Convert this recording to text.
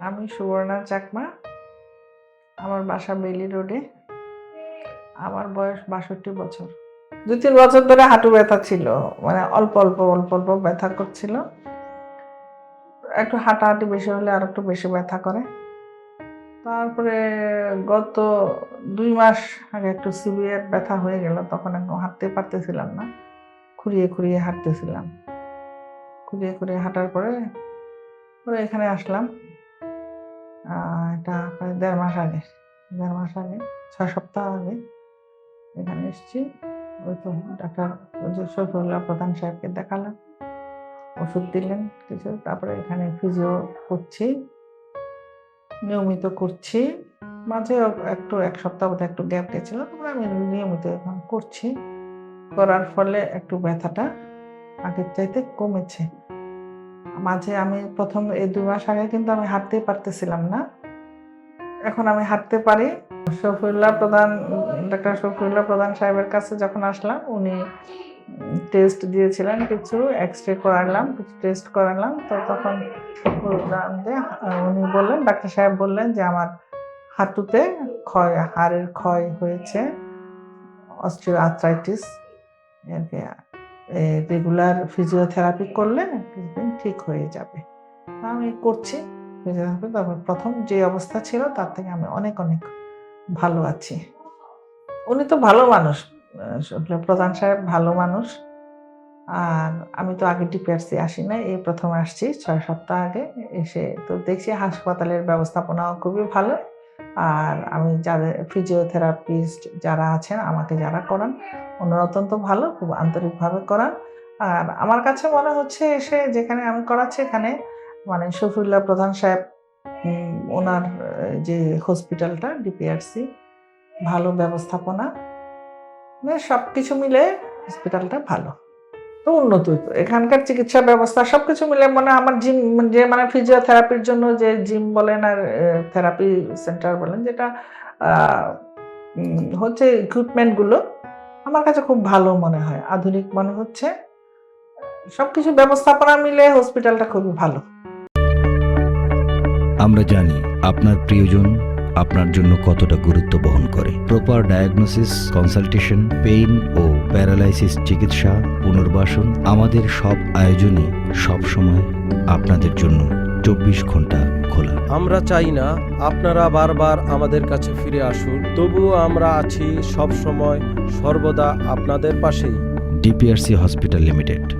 আমি সুবর্ণা চাকমা। আমার বাসা বেলি রোডে। আমার বয়স বাষট্টি বছর। দু তিন বছর ধরে হাঁটু ব্যথা ছিল। মানে অল্প অল্প অল্প অল্প ব্যথা করছিল। একটু হাঁটাহাঁটি বেশি হলে আর একটু বেশি ব্যথা করে। তারপরে গত দুই মাস আগে একটু সিভিয়ার ব্যথা হয়ে গেল। তখন একদম হাঁটতে পারতেছিলাম না। খুঁড়িয়ে খুঁড়িয়ে হাঁটতেছিলাম। খুঁড়িয়ে খুঁড়িয়ে হাঁটার পরে পরে এখানে আসলাম। এটা প্রায় দেড় মাস আগে, দেড় মাস আগে, ছয় সপ্তাহ আগে এখানে এসেছি। ওই তো ডাক্তার শফিউল্লাহ প্রধান সাহেবকে দেখালাম, ওষুধ দিলেন কিছু, তারপরে এখানে ফিজিও করছি, নিয়মিত করছি। মাঝে একটু এক সপ্তাহ বোধহয় একটু গ্যাপ গেছিল, তারপরে আমি নিয়মিত এখন করছি। করার ফলে একটু ব্যথাটা আগের চাইতে কমেছে। মাঝে আমি প্রথম এই দুই মাস আগে কিন্তু আমি হাঁটতে পারতেছিলাম না। এখন আমি হাঁটতে পারি। শফিউল্লাহ প্রধান, ডাক্তার শফিউল্লাহ প্রধান সাহেবের কাছে যখন আসলাম, উনি টেস্ট দিয়েছিলেন, কিছু এক্স রে করালাম, কিছু টেস্ট করালাম। তো তখন উনি বললেন, ডাক্তার সাহেব বললেন যে, আমার হাঁটুতে ক্ষয়, হাড়ের ক্ষয় হয়েছে অস্ট্রিও আর্থ্রাইটিস রেগুলার ফিজিওথেরাপি করলে কিছুদিন ঠিক হয়ে যাবে। আমি করছি তারপর প্রথম যে অবস্থা ছিল, তার থেকে আমি অনেক অনেক ভালো আছি। উনি তো ভালো মানুষ প্রধান সাহেব ভালো মানুষ। আর আমি তো আগে ডিপিআরসি আসি না এই প্রথম আসছি, ছয় সপ্তাহ আগে এসে তো দেখছি হাসপাতালের ব্যবস্থাপনাও খুবই ভালো। আর আমি যাদের ফিজিওথেরাপিস্ট যারা আছেন, আমাকে যারা করান ওনারা অত্যন্ত ভালো, খুব আন্তরিকভাবে করান। আর আমার কাছে মনে হচ্ছে এসে যেখানে আমি করাচ্ছি এখানে মানে শফিউল্লাহ প্রধান সাহেব ওনার যে হসপিটালটা, ডিপিআরসি, ভালো ব্যবস্থাপনা মানে সব কিছু মিলে হসপিটালটা ভালো। তো উন্নত এখানকার চিকিৎসা ব্যবস্থা সব কিছু মিলে মানে আমার জিম, যে মানে ফিজিওথেরাপির জন্য যে জিম বলেন আর থেরাপি সেন্টার বলেন, যেটা হচ্ছে ইকুইপমেন্টগুলো আমার কাছে খুব ভালো মনে হয়। আধুনিক মনে হচ্ছে। সবকিছু ব্যবস্থাপনা মিলে হসপিটালটা খুবই ভালো। আমরা জানি আপনার প্রিয়জন আপনার জন্য কতটা গুরুত্ব বহন করে। প্রপার ডায়াগনোসিস কনসালটেশন পেইন ও প্যারালাইসিস চিকিৎসা পুনর্বাসন আমাদের সব আয়োজনই সব সময় আপনাদের জন্য চব্বিশ ঘণ্টা খোলা। আমরা চাই না আপনারা বারবার আমাদের কাছে ফিরে আসুন তবুও আমরা আছি সব সময় সর্বদা আপনাদের পাশেই। DPRC hospital limited